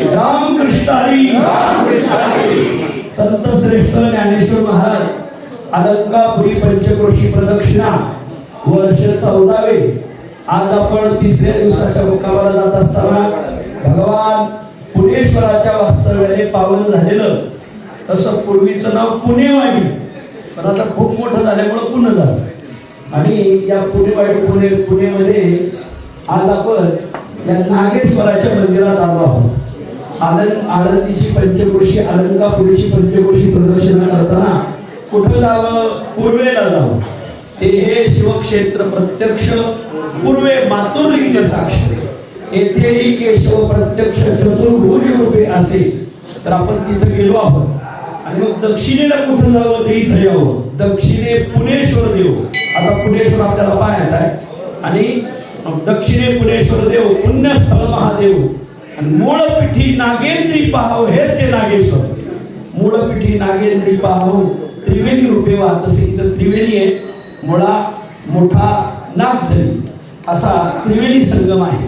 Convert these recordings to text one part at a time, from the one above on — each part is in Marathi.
रामकृष्ण हरी संत श्रेष्ठ ज्ञानेश्वर महाराज अलंकापुरी पंचक्रोशी प्रदक्षिणा वर्ष चौदावे. आज आपण तिसऱ्या दिवसाच्या मुकामाला जात असताना भगवान पुणेश्वराच्या वास्तव्याने पावन झालेलं. तसं पूर्वीचं नाव पुणेवाडी. पण आता खूप मोठं झाल्यामुळं पुणे झालं. आणि या पुणेवाडी पुणे पुणेमध्ये आज आपण या नागेश्वराच्या मंदिरात आलो आहोत. आनंद आळंदीची पंचक्रोशी अलंकापुरीची पंचक्रोशी प्रदर्शन करताना कुठं जावं? पूर्वेला जावं. ते हे शिवक्षेत्र प्रत्यक्ष पूर्वे मातुर्लिंग साक्ष येथेही केशव प्रत्यक्ष चतुर्भुज रूपे असे. तर आपण तिथं गेलो आहोत. आणि मग दक्षिणेला कुठं जावं? ते इथं यावं. दक्षिणे पुणेश्वर देव. आता पुणेश्वर आपल्याला पाहायचा आहे. आणि दक्षिणे पुणेश्वर देव पुण्यस्थळ महादेव. आणि मूळपिठी नागेंद्री पाहाव हेच ते नागेश्वर. मूळपिठी नागेंद्री पाहाव त्रिवेणी रूपे वाहत असेल इथं त्रिवेणी आहे. मुळा मोठा नागझरी असा त्रिवेणी संगम आहे.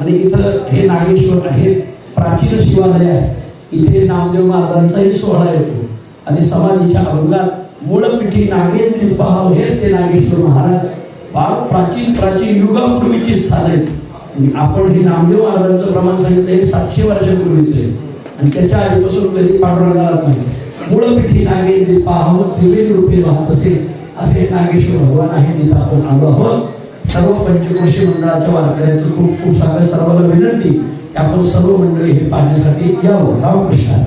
आणि इथं हे नागेश्वर आहे. प्राचीन शिवालय आहे. इथे नामदेव महाराजांचाही सोहळा येतो. आणि समाधीच्या अभंगात मूळपिठी नागेंद्री पाहाव हेच ते नागेश्वर महाराज. फार प्राचीन प्राचीन युगापूर्वीची स्थान आहेत आपण हे नामदेव महाराजांचं प्रमाण सांगितलं हे सातशे वर्षापूर्वीचे आणि त्याच्या आधीपासून कधी पांडुरंगाला नाही. मूळपिठी नागेंद्री पाहाव त्रिवेणी रूपे वाहत असे असे नागेश्वर भगवान आहे तिथं आपण आलो आहोत. सर्व पंचक्रोशी मंडळाच्या वारकऱ्यांचं खूप खूप स्वागत. सर्वांना विनंती की आपण सर्व मंडळी हे पाहण्यासाठी यावं. रामकृष्ण.